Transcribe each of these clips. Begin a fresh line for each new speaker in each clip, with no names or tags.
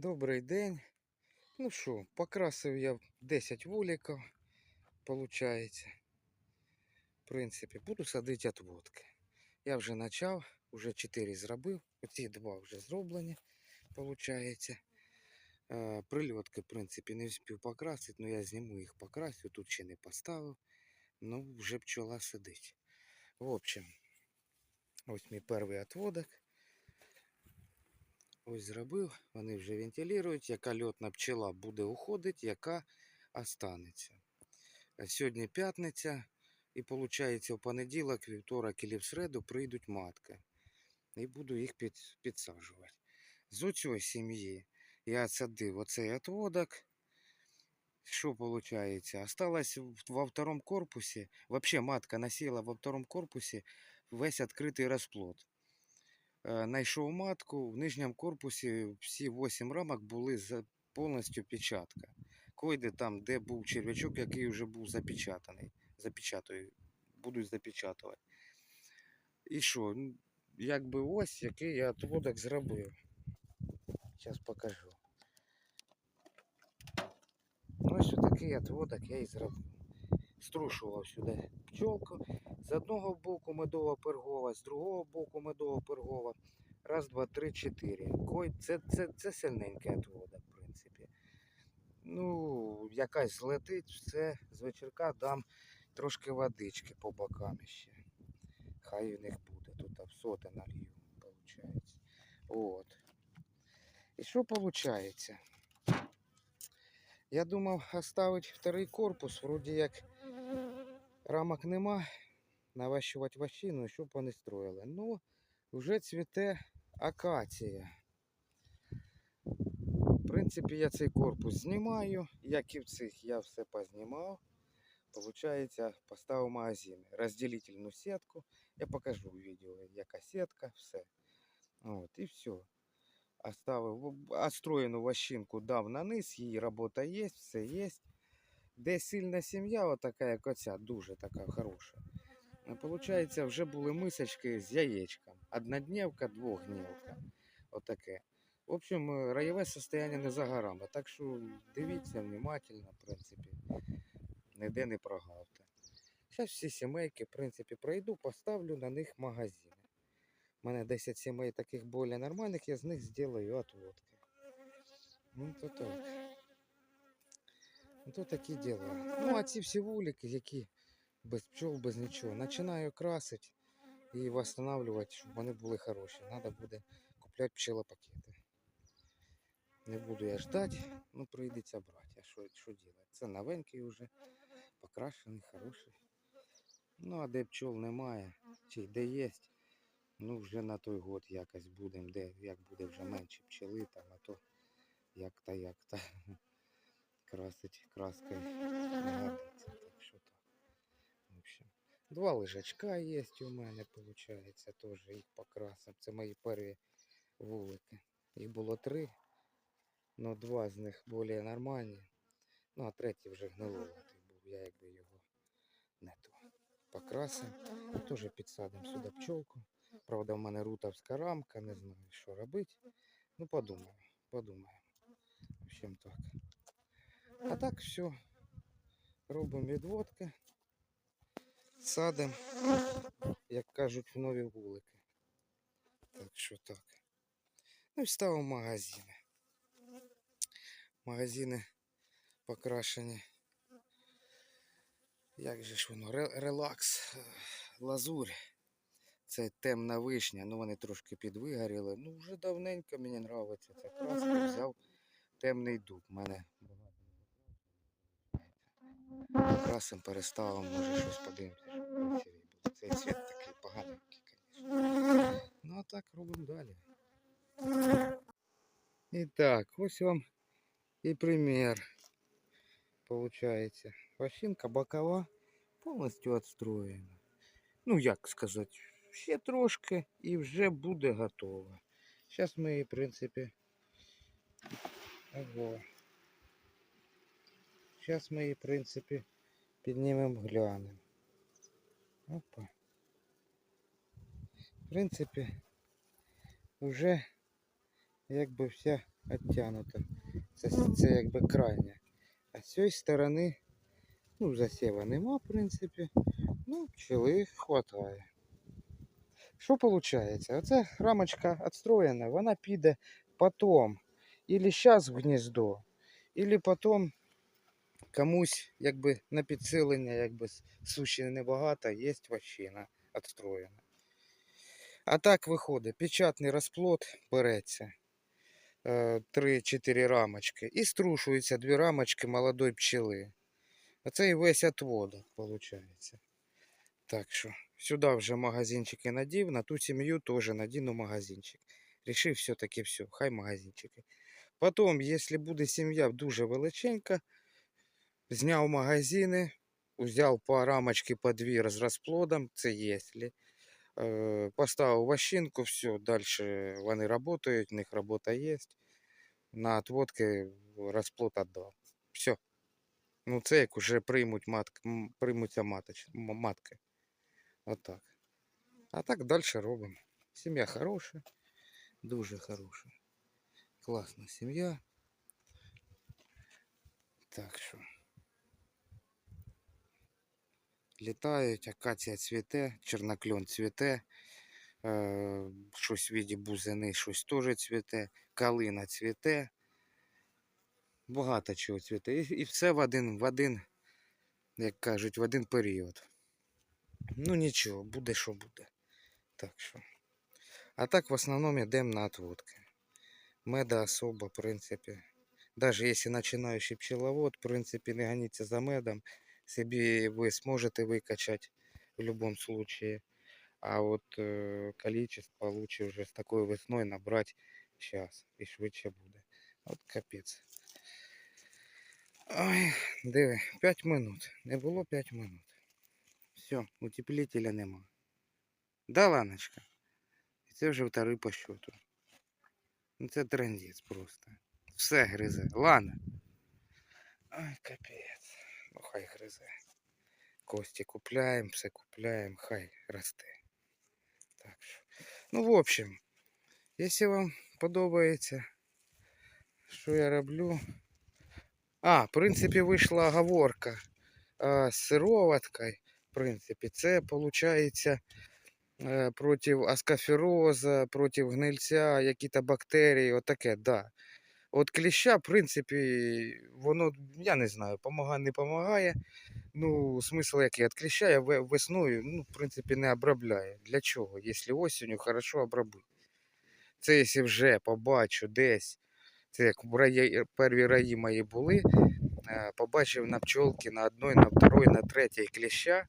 Добрий день. Ну що, покрасив я 10 вуликів, виходить. В принципі, буду садити отводки. Я вже почав, вже 4 зробив. Оці два вже зроблені, виходить. Е, Прильотки, в принципі, не встиг покрасити, але я зніму їх покрасю, тут ще не поставив. Ну, вже пчола сидить. В общем, ось мій перший отводок. Ось зробив, вони вже вентилюють, яка льотна пчела буде уходити, яка останеться. Сьогодні п'ятниця, і виходить, у понеділок, вівторок і в середу прийдуть матки. І буду їх під, підсаджувати. З оцієї сім'ї я садив оцей отводок. Що виходить? Осталось в- во втором корпусі, взагалі матка насіла во втором корпусі весь відкритий розплод. Е, Найшов матку, в нижньому корпусі всі 8 рамок були повністю печатка. Койде там, де був черв'ячок, який вже був запечатаний. Запечатую, будуть запечатувати. І що? Якби ось який я отводок зробив. Зараз покажу. Ну, ось такий отводок я і зробив. Струшував сюди пчолку. З одного боку медова пергова, з другого боку медова пергова. Раз, два, три, чотири. Це, це, це сильненький отводок, в принципі. Ну, якась злетить, все, з вечірка дам трошки водички по бокам ще. Хай у них буде. Тут в соти налью, виходить. От. І що виходить? Я думав оставити второй корпус, вроді як рамок нема, наващувати ващину, щоб вони строїли. Ну, вже цвіте акація. В принципі, я цей корпус знімаю, як і в цих я все познімав. Получається, поставив магазин, розділительну сітку. Я покажу в відео, яка сітка, все. От, і все. Оставив отстроєну ващинку дав на низ, її робота є, все є. Де сильна сім'я, отака, як оця, дуже така хороша. Е, Получається, вже були мисочки з яєчком. Однодневка, двохдневка. Отаке. В общем, е, райове состояние не за горами. Так що дивіться внимательно, в принципі. Ніде не прогавте. Зараз всі сімейки, в принципі, пройду, поставлю на них магазини. У мене 10 сімей таких більш нормальних, я з них зроблю отводки. Ну, то так. Ну, то такі діла. Ну, а ці всі вулики, які без пчол, без нічого. Починаю красити і встановлювати, щоб вони були хороші. Треба буде купляти пчелопакети. Не буду я ждати, ну прийдеться брати. А що, що робити? Це новенький вже, покрашений, хороший. Ну, а де пчол немає, чи де є, ну вже на той год якось будемо, де як буде вже менше пчели, там, а то як та як та красить краскою. Так що так. Два лежачка є у мене, виходить, теж їх покрасив. Це мої перші вулики. Їх було три, але два з них більш нормальні. Ну, а третій вже гниловатий був. Я якби його не то покрасив. Теж підсадимо сюди пчолку. Правда, в мене рутовська рамка, не знаю, що робити. Ну, подумаю, подумаю. В общем так. А так все. Робимо відводки. Садимо, як кажуть, в нові вулики. Так що так. Ну і ставимо магазини. Магазини покрашені. Як же ж воно? Релакс, е, лазурь. Це темна вишня, ну вони трошки підвигоріли. Ну вже давненько мені подобається ця краска. Взяв темний дуб. У мене красим переставимо, може щось подивимося, красивий. Цей цвіт такий поганенький, звісно. Ну а так робимо далі. І так, ось вам і примір. Получається. Вощинка бокова повністю відстроєна. Ну, як сказати, ще трошки і вже буде готова. Зараз ми в принципі. Ого. Зараз ми її, в принципі, піднімемо, глянемо. Опа. В принципі, вже якби вся оттянуто. Це, це якби крайнє. А з цієї сторони, ну, засіва нема, в принципі. Ну, пчели хватає. Що виходить? Оце рамочка відстроєна, вона піде потом. Или зараз в гніздо, или потом комусь якби на підсилення, якби суші небагато, є вощина відстроєна. А так виходить, печатний розплод береться. 3-4 рамочки. І струшуються дві рамочки молодої пчели. Оце і весь отводок, виходить. Так що, сюди вже магазинчики надів, на ту сім'ю теж надіну магазинчик. Рішив все-таки все, хай магазинчики. Потім, якщо буде сім'я дуже величенька, зняв магазини, взяв по рамочки по дві з розплодом, це якщо. Е, Поставив вощинку, все, далі вони працюють, в них робота є. На отводки розплод віддав. Все. Ну це як вже приймуть матк, м, приймуться маточ, м- матки. Отак. А так далі робимо. Сім'я хороша, дуже хороша. Класна сім'я. Так що. Літають, акація цвіте, чорнокльон цвіте, е, щось в віді бузини, щось теж цвіте, калина цвіте. Багато чого цвіте. І, і все в один, в один, як кажуть, в один період. Ну нічого, буде що буде. Так що. А так в основному йдемо на отводки. Меда особо, в принципі. Даже якщо починаючий пчеловод, в принципі, не гоніться за медом. Собі ви зможете викачати в будь-якому випадку. А от е, количество лучше вже з такою весною набрати зараз і швидше буде. От капець. Ой, диви, 5 минут. Не було 5 минут. Все, утеплителя нема. Да, Ланочка? Це вже вторий по счету. Ну це трендець просто. Все гризе. Лана. Ай, капець. Ну хай гризе. Кості купляємо, все купляємо, хай росте. Так що. Ну, в общем, якщо вам подобається, що я роблю. А, в принципі, вийшла оговорка з сироваткою. В принципі, це виходить е, проти аскофероза, проти гнильця, які-то бактерії, отаке, да. От кліща, в принципі, воно, я не знаю, помагає, не допомагає. Ну, смисл який, от кліща я ве- весною, ну, в принципі, не обробляю. Для чого? Якщо осінню, хорошо обробити. Це якщо вже побачу десь, це як в раї, перві раї мої були, е, побачив на пчолки на одной, на второй, на третій кліща,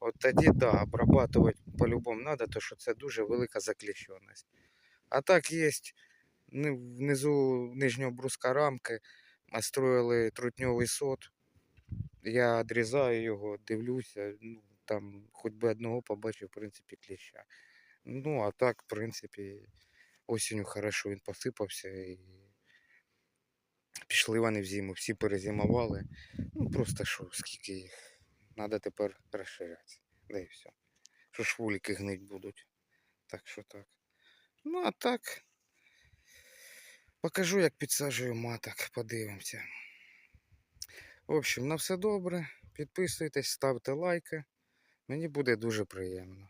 от тоді да, обрабатувати по-любому треба, тому що це дуже велика закліщеність. А так є внизу нижнього бруска рамки, строїли трутньовий сот. Я відрізаю його, дивлюся, ну, там хоч би одного побачив, в принципі, кліща. Ну, а так, в принципі, осінню хорошо він посипався і пішли вони в зиму, всі перезимували. Ну, просто що, скільки їх. Треба тепер розширятися. Да і все. Що ж вулики гнить будуть. Так що так. Ну, а так. Покажу, як підсаджую маток, подивимося. В общем, на все добре. Підписуйтесь, ставте лайки. Мені буде дуже приємно.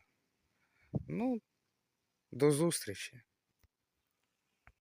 Ну, до зустрічі.